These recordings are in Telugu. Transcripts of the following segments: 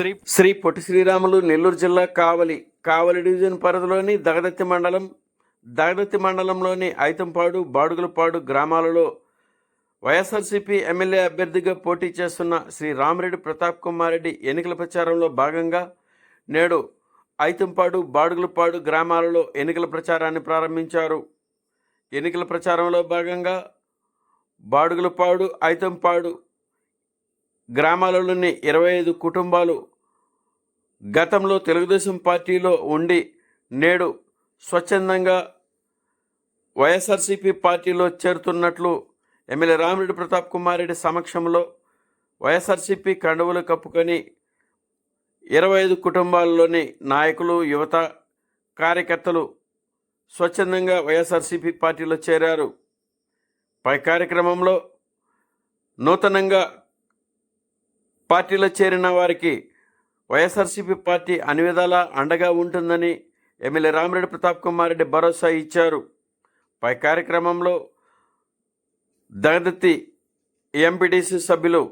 శ్రీ శ్రీ పొట్టి శ్రీరాములు నెల్లూరు జిల్లా కావలి కావలి డివిజన్ పరిధిలోని దగదత్తి మండలం దగదత్తి మండలంలోని ఐతంపాడు బాడుగులపాడు గ్రామాలలో వైఎస్ఆర్సీపీ ఎమ్మెల్యే అభ్యర్థిగా పోటీ చేస్తున్న శ్రీ రామిరెడ్డి ప్రతాప్ కుమార్ రెడ్డి ఎన్నికల ప్రచారంలో భాగంగా నేడు ఐతంపాడు బాడుగులపాడు గ్రామాలలో ఎన్నికల ప్రచారాన్ని ప్రారంభించారు. ఎన్నికల ప్రచారంలో భాగంగా బాడుగులపాడు ఐతంపాడు గ్రామాలలోని ఇరవై ఐదు కుటుంబాలు గతంలో తెలుగుదేశం పార్టీలో ఉండి నేడు స్వచ్ఛందంగా వైఎస్ఆర్సీపీ పార్టీలో చేరుతున్నట్లు ఎమ్మెల్యే రామిరెడ్డి ప్రతాప్ కుమార్ రెడ్డి సమక్షంలో వైఎస్ఆర్సీపీ కండువులు కప్పుకొని ఇరవై ఐదు కుటుంబాల్లోని నాయకులు యువత కార్యకర్తలు స్వచ్ఛందంగా వైఎస్ఆర్సీపీ పార్టీలో చేరారు. పై కార్యక్రమంలో నూతనంగా పార్టీలో చేరిన వారికి వైఎస్ఆర్సీపీ పార్టీ అన్ని విధాలా అండగా ఉంటుందని ఎమ్మెల్యే రామిరెడ్డి ప్రతాప్ కుమార్ రెడ్డి భరోసా ఇచ్చారు. పై కార్యక్రమంలో దగదత్తి ఎంపీటీసీ సభ్యులు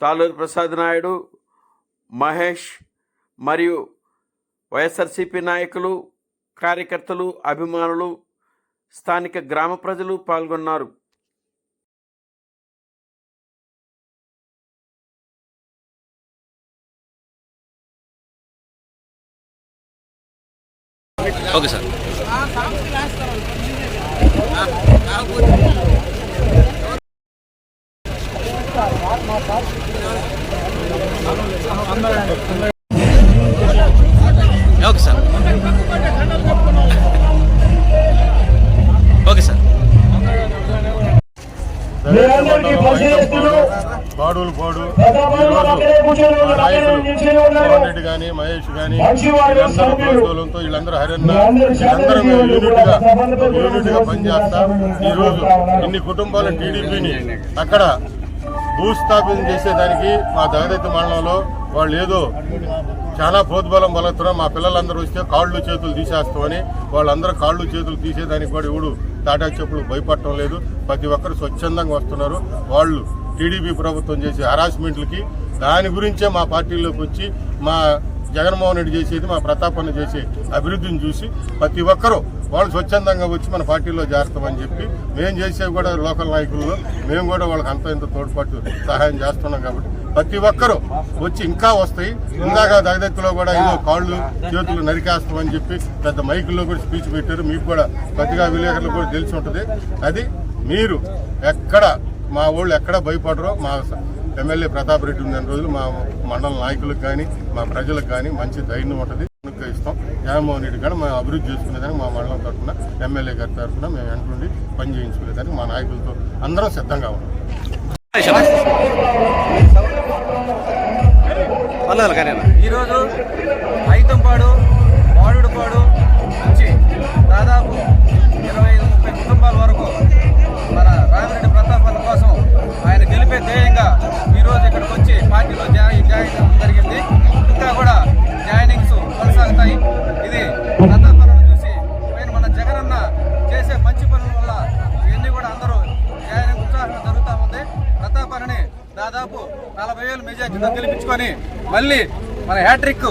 తాలూరు ప్రసాద్ నాయుడు మహేష్ మరియు వైఎస్ఆర్సీపీ నాయకులు కార్యకర్తలు అభిమానులు స్థానిక గ్రామ ప్రజలు పాల్గొన్నారు. Okay sir. Okay sir okay sir మీరందరికీ పరిశీలిస్తున్నారు పాడులు పాడు. పవన్ రెడ్డి గాని మహేష్ గాని మంచివాడు, వీళ్ళందరూ. ప్రోత్సాహంతో వీళ్ళందరూ హరన్న. వీళ్ళందరూ యూనిట్గా యూనిట్గా పనిచేస్తా. చేస్తా ఈ రోజు ఉన్నారు. ఇన్ని కుటుంబాల టీడీపీని అక్కడ భూస్థాపన చేసేదానికి మా దగదత్తి మండలంలో వాళ్ళు ఏదో చాలా ప్రోద్బలం బలవుతున్నారు మా పిల్లలందరూ వస్తే కాళ్ళు చేతులు తీసేస్తామని వాళ్ళందరూ కాళ్ళు చేతులు తీసేదానికి కూడా ఎవడు టాటా చెప్పులు భయపడటం లేదు. ప్రతి ఒక్కరు స్వచ్ఛందంగా వస్తున్నారు. వాళ్ళు టీడీపీ ప్రభుత్వం చేసే హరాస్మెంట్లకి దాని గురించే మా పార్టీలోకి వచ్చి మా జగన్మోహన్ రెడ్డి చేసేది మా ప్రతాపన్న చేసే అభివృద్ధిని చూసి ప్రతి ఒక్కరూ వాళ్ళు స్వచ్ఛందంగా వచ్చి మన పార్టీలో చేస్తామని చెప్పి మేము చేసేవి కూడా లోకల్ నాయకుల్లో మేము కూడా వాళ్ళకి అంత ఇంత తోడ్పాటు సహాయం చేస్తున్నాం కాబట్టి ప్రతి ఒక్కరూ వచ్చి ఇంకా వస్తాయి. ఇందాక దగదత్తిలో కూడా ఏదో కాళ్ళు చేతులు నరికేస్తామని చెప్పి పెద్ద మైకుల్లో కూడా స్పీచ్ పెట్టారు. మీకు కూడా కొద్దిగా విలేకరులు కూడా తెలిసి ఉంటుంది. అది మీరు ఎక్కడ మా వాళ్ళు ఎక్కడ భయపడరో మా ఎమ్మెల్యే ప్రతాప్ రెడ్డి ఉన్న రోజులు మా మండల నాయకులకు కానీ మా ప్రజలకు కానీ మంచి ధైర్యం ఉంటుంది. ఇస్తాం జగన్మోహన్ రెడ్డి గారు మేము అభివృద్ధి చేసుకునేదానికి మా మండలం తరఫున ఎమ్మెల్యే గారి తరఫున మేము వెంటుండి పని చేయించుకునేదానికి మా నాయకులతో అందరం సిద్ధంగా ఉన్నాం. కానీ ఈరోజు ఐతంపాడు వాడుడుపాడు నుంచి దాదాపు ఇరవై ఐదు ముప్పై కుటుంబాల మెజార్టీతో గెలిపించుకొని మళ్ళీ మన హ్యాట్రిక్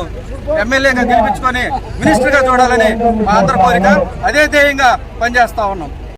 ఎమ్మెల్యేగా గెలిపించుకొని మినిస్టర్గా చూడాలని మా అందరి కోరిక. అదే ధ్యేయంగా పనిచేస్తూ ఉన్నాం.